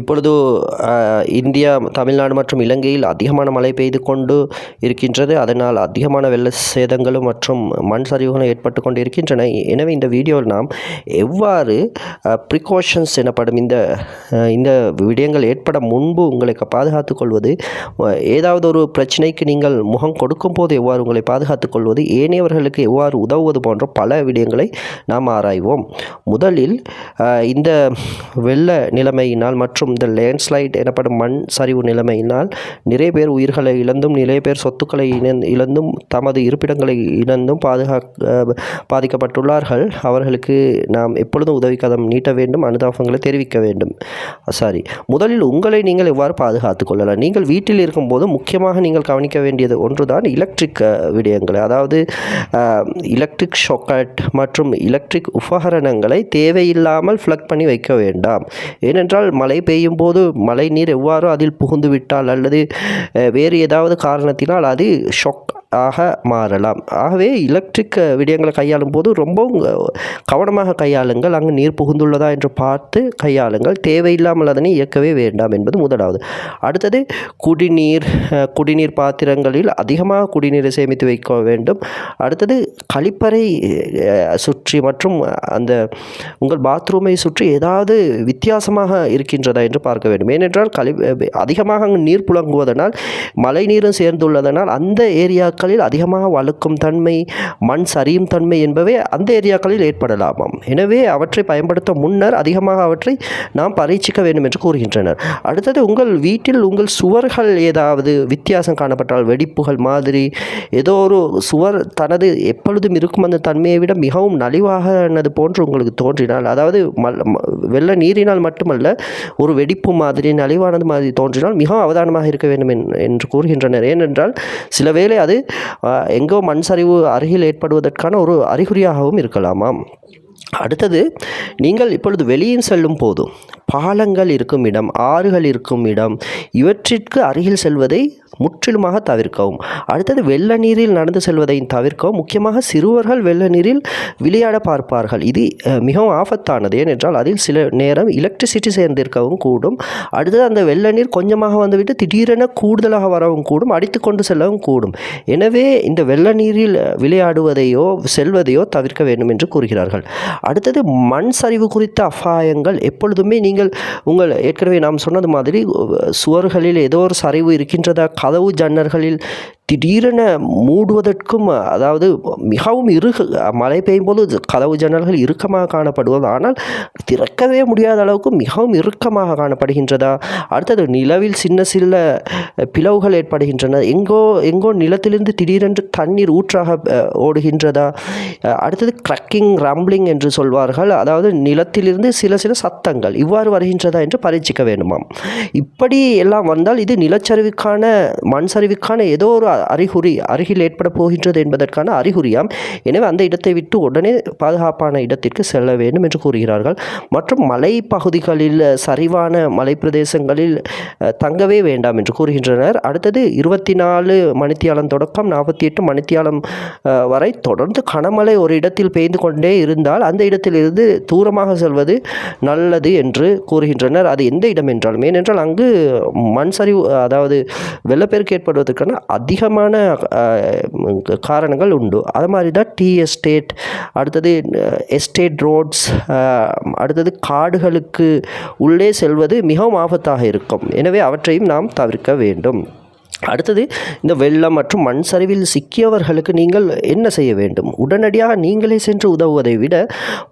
இப்பொழுது இந்தியா தமிழ்நாடு மற்றும் இலங்கையில் அதிகமான மழை பெய்து கொண்டு இருக்கின்றது. அதனால் அதிகமான வெள்ள சேதங்களும் மற்றும் மண் சரிவுகளும் ஏற்பட்டு கொண்டு இருக்கின்றன எனவே இந்த வீடியோவில் நாம் எவ்வாறு ப்ரிகாஷன்ஸ் எனப்படும் இந்த இந்த விடயங்கள் ஏற்பட முன்பு உங்களை பாதுகாத்துக் கொள்வது ஏதாவது ஒரு பிரச்சனைக்கு நீங்கள் முகம் கொடுக்கும் போது எவ்வாறு உங்களை பாதுகாத்துக் கொள்வது ஏனையவர்களுக்கு எவ்வாறு உதவுவது போன்ற பல விடயங்களை நாம் ஆராய்வோம். முதலில் இந்த வெள்ள நிலைமையினால் மற்றும் இந்த லேண்ட்ஸ்லைட் எனப்படும் மண் சரிவு நிலைமையினால் நிறைய பேர் உயிர்களை இழந்தும் நிறைய பேர் சொத்துக்களை இழந்தும் தமது இருப்பிடங்களை இழந்தும் பாதுகா பாதிக்கப்பட்டுள்ளார்கள். அவர்களுக்கு நாம் எப்பொழுதும் உதவி கதம் நீட்ட வேண்டும் அனுதாபங்களை தெரிவிக்க வேண்டும். சாரி. முதலில் உங்களை நீங்கள் எவ்வாறு பாதுகாத்துக் கொள்ளலாம்? நீங்கள் வீட்டில் இருக்கும்போது முக்கியமாக நீங்கள் கவனிக்க வேண்டியது ஒன்றுதான் எலக்ட்ரிக் விடயங்கள். அதாவது எலக்ட்ரிக் ஷொக்கட் மற்றும் எலக்ட்ரிக் உபகரணங்களை தேவையில்லாமல் ஃப்ளக் பண்ணி வைக்க வேண்டாம். ஏனென்றால் மழை பெய்யும் போது மழை நீர் எவ்வாறோ அதில் புகுந்து விட்டால் அல்லது வேறு ஏதாவது காரணத்தினால் அது ஷொக் ஆக மாறலாம். ஆகவே எலக்ட்ரிக் விடயங்களை கையாளும் போது ரொம்பவும் கவனமாக கையாளுங்கள். அங்கு நீர் புகுந்துள்ளதா என்று பார்த்து கையாளுங்கள். தேவையில்லாமல் அதனை இயக்கவே வேண்டாம் என்பது முதலாவது. அடுத்தது குடிநீர் குடிநீர் பாத்திரங்களில் அதிகமாக குடிநீரை சேமித்து வைக்க வேண்டும். அடுத்தது கழிப்பறை சுற்றி மற்றும் அந்த உங்கள் பாத்ரூமை சுற்றி ஏதாவது வித்தியாசமாக இருக்கின்றதா என்று பார்க்க வேண்டும். ஏனென்றால் கழி அதிகமாக அங்கு நீர் புழங்குவதனால் மழை நீரும் சேர்ந்துள்ளதனால் அந்த ஏரியாக்களில் அதிகமாக வழுக்கும் தன்மை மண் சரியும் தன்மை என்பவை அந்த ஏரியாக்களில் ஏற்படலாமாம். எனவே அவற்றை பயன்படுத்த முன்னர் அதிகமாக அவற்றை நாம் பரீட்சிக்க வேண்டும் என்று கூறுகின்றனர். அடுத்தது உங்கள் வீட்டில் உங்கள் சுவர்கள் ஏதாவது வித்தியாசம் காணப்பட்டால் வெடிப்புகள் மாதிரி ஏதோ ஒரு சுவர் தனது எப்பொழுதும் இருக்கும் அந்த தன்மையை விட மிகவும் நலிவாகனது போன்று உங்களுக்கு தோன்றினால் அதாவது மல் வெள்ள நீரினால் மட்டுமல்ல ஒரு வெடிப்பு மாதிரி நலிவானது மாதிரி தோன்றினால் மிகவும் அவதானமாக இருக்க வேண்டும் என்று கூறுகின்றனர். ஏனென்றால் சில வேளை அது எங்கோ மண் சரிவு அருகில் ஏற்படுவதற்கான ஒரு அறிகுறியாகவும் இருக்கலாமாம். அடுத்தது நீங்கள் இப்பொழுது வெளியில் செல்லும் போது பாலங்கள் இருக்கும் இடம் ஆறுகள் இருக்கும் இடம் இவற்றிற்கு அருகில் செல்வதை முற்றிலுமாக தவிர்க்கவும். அடுத்தது வெள்ள நீரில் நடந்து செல்வதை தவிர்க்கவும். முக்கியமாக சிறுவர்கள் வெள்ள நீரில் விளையாட பார்ப்பார்கள். இது மிகவும் ஆபத்தானது. ஏனென்றால் அதில் சில நேரம் எலக்ட்ரிசிட்டி சேர்ந்திருக்கவும் கூடும். அடுத்தது அந்த வெள்ள நீர் கொஞ்சமாக வந்துவிட்டு திடீரென கூடுதலாக வரவும் கூடும். அடித்து கொண்டு செல்லவும் கூடும். எனவே இந்த வெள்ள நீரில் விளையாடுவதையோ செல்வதையோ தவிர்க்க வேண்டும் என்று கூறுகிறார்கள். அடுத்தது மண் சரிவு குறித்த அபாயங்கள். எப்பொழுதுமே நீங்கள் உங்கள் ஏற்கனவே நாம் சொன்னது மாதிரி சுவர்களில் ஏதோ ஒரு சரிவு இருக்கின்றதா கதவு ஜன்னல்களில் திடீரென மூடுவதற்கும் அதாவது மிகவும் இறுகு மழை பெய்யும் போது கதவு ஜன்னல்கள் இறுக்கமாக காணப்படுவது. ஆனால் திறக்கவே முடியாத அளவுக்கு மிகவும் இறுக்கமாக காணப்படுகின்றதா? அடுத்தது நிலவில் சின்ன சின்ன பிளவுகள் ஏற்படுகின்றன. எங்கோ எங்கோ நிலத்திலிருந்து திடீரென்று தண்ணீர் ஊற்றாக ஓடுகின்றதா? அடுத்தது க்ரக்கிங் ரம்பிளிங் என்று சொல்வார்கள். அதாவது நிலத்திலிருந்து சில சில சத்தங்கள் இவ்வாறு வருகின்றதா என்று பரீட்சிக்க வேண்டுமாம். இப்படி எல்லாம் வந்தால் இது நிலச்சரிவுக்கான மண் சரிவுக்கான ஏதோ ஒரு அறிகுறி அருகில் ஏற்பட போகின்றது என்பதற்கான அறிகுறியாம். எனவே அந்த இடத்தை விட்டு உடனே பாதுகாப்பான இடத்திற்கு செல்ல வேண்டும் என்று கூறுகிறார்கள். மற்றும் மலை பகுதிகளில் சரிவான மலை பிரதேசங்களில் தங்கவே வேண்டாம் என்று கூறுகின்றனர். அடுத்தது இருபத்தி நாலு மணித்தியாலம் தொடக்கம் நாற்பத்தி எட்டு மணித்தியாலம் வரை தொடர்ந்து கனமழை ஒரு இடத்தில் பெய்து கொண்டே இருந்தால் அந்த இடத்திலிருந்து தூரமாக செல்வது நல்லது என்று கூறுகின்றனர். அது எந்த இடம் என்றாலும். ஏனென்றால் அங்கு மண் சரிவு அதாவது வெள்ளப்பெருக்கு ஏற்படுவதற்கான அதிகமான காரணங்கள் உண்டு. அது மாதிரி தான் டீ எஸ்டேட் அடுத்தது எஸ்டேட் ரோட்ஸ் அடுத்தது காடுகளுக்கு உள்ளே செல்வது மிகவும் ஆபத்தாக இருக்கும். எனவே அவற்றையும் நாம் தவிர்க்க வேண்டும். அடுத்தது இந்த வெள்ளம் மற்றும் மண் சரிவில் சிக்கியவர்களுக்கு நீங்கள் என்ன செய்ய வேண்டும்? உடனடியாக நீங்களே சென்று உதவுவதை விட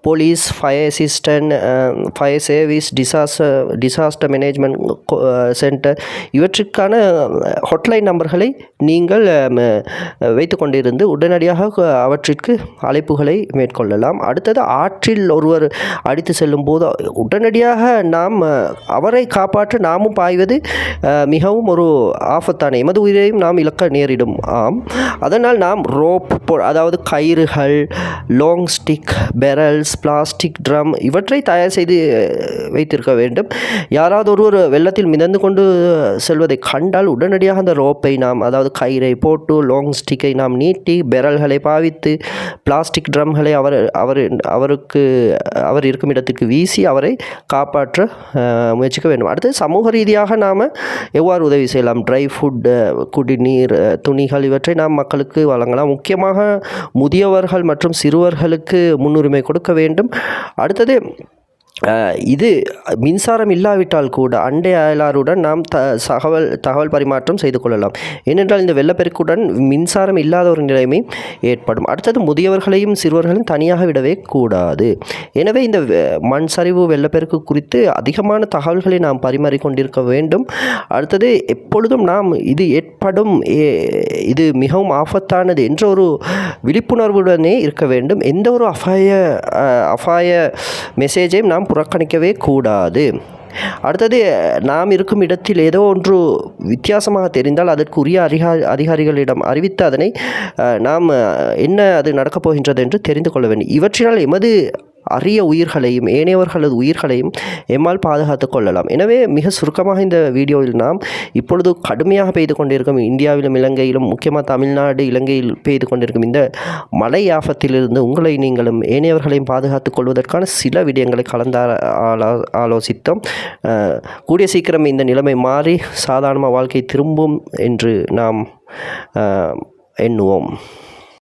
police fire assistant fire service disaster disaster management centre hotline hotline நம்பர்களை நீங்கள் வைத்து கொண்டிருந்து உடனடியாக அவற்றிற்கு அழைப்புகளை மேற்கொள்ளலாம். அடுத்தது ஆற்றில் ஒருவர் அடித்து செல்லும் போது உடனடியாக நாம் அவரை காப்பாற்ற நாமும் பாய்வது மிகவும் ஒரு ஆபத்தான ஆபத்தான எமது உயிரையும் நாம் இழக்க நேரிடும். ஆம். அதனால் நாம் ரோப் அதாவது கயிறுகள் long stick barrels plastic drum இவற்றை தயார் செய்து வைத்திருக்க வேண்டும். யாராவது ஒருவர் வெள்ளத்தில் மிதந்து கொண்டு செல்வதை கண்டால் உடனடியாக அந்த ரோப்பை நாம் அதாவது கயிறை போட்டு லாங் ஸ்டிக்கை நாம் நீட்டி பெரல்களை பாவித்து பிளாஸ்டிக் ட்ரம்களை அவர் அவர் அவருக்கு அவர் இருக்கும் இடத்துக்கு வீசி அவரை காப்பாற்ற முயற்சிக்க வேண்டும். அடுத்து சமூக ரீதியாக நாம் எவ்வாறு உதவி செய்யலாம்? ட்ரை ஃபுட் குடிநீர் துணிகள் இவற்றை நாம் மக்களுக்கு வழங்கலாம். முக்கியமாக முதியவர்கள் மற்றும் சிறுவர்களுக்கு முன்னுரிமை கொடுக்க வேண்டும். அடுத்தது இது மின்சாரம் இல்லாவிட்டால் கூட அண்டை அயலாருடன் நாம் த தகவல் தகவல் பரிமாற்றம் செய்து கொள்ளலாம். ஏனென்றால் இந்த வெள்ளப்பெருக்குடன் மின்சாரம் இல்லாத ஒரு நிலைமை ஏற்படும். அடுத்தது முதியவர்களையும் சிறுவர்களையும் தனியாக விடவே கூடாது. எனவே இந்த மண் சரிவு வெள்ளப்பெருக்கு குறித்து அதிகமான தகவல்களை நாம் பரிமாறிக்கொண்டிருக்க வேண்டும். அடுத்தது எப்பொழுதும் நாம் இது ஏற்படும் ஏ- இது மிகவும் ஆபத்தானது என்ற ஒரு விழிப்புணர்வுடனே இருக்க வேண்டும். எந்த ஒரு அபாய அபாய மெசேஜையும் நாம் புறக்கணிக்கவே கூடாது. அடுத்தது நாம் இருக்கும் இடத்தில் ஏதோ ஒன்று வித்தியாசமாக தெரிந்தால் அதற்குரிய அதிகா அதிகாரிகளிடம் அறிவித்து அதனை நாம் என்ன அது நடக்கப் போகின்றது என்று தெரிந்து கொள்ள வேண்டும். இவற்றினால் எமது அரிய உயிர்களையும் ஏனையவர்களது உயிர்களையும் எம்மால் பாதுகாத்து கொள்ளலாம். எனவே மிக சுருக்கமாக இந்த வீடியோவில் நாம் இப்பொழுது கடுமையாக பெய்து கொண்டிருக்கும் இந்தியாவிலும் இலங்கையிலும் முக்கியமாக தமிழ்நாடு இலங்கையில் பெய்து கொண்டிருக்கும் இந்த மழை ஆபத்திலிருந்து உங்களை நீங்களும் ஏனையவர்களையும் பாதுகாத்துக் கொள்வதற்கான சில விடயங்களை கலந்த ஆலோ ஆலோசித்தோம். கூடிய சீக்கிரம் இந்த நிலைமை மாறி சாதாரண வாழ்க்கை திரும்பும் என்று நாம் எண்ணுவோம்.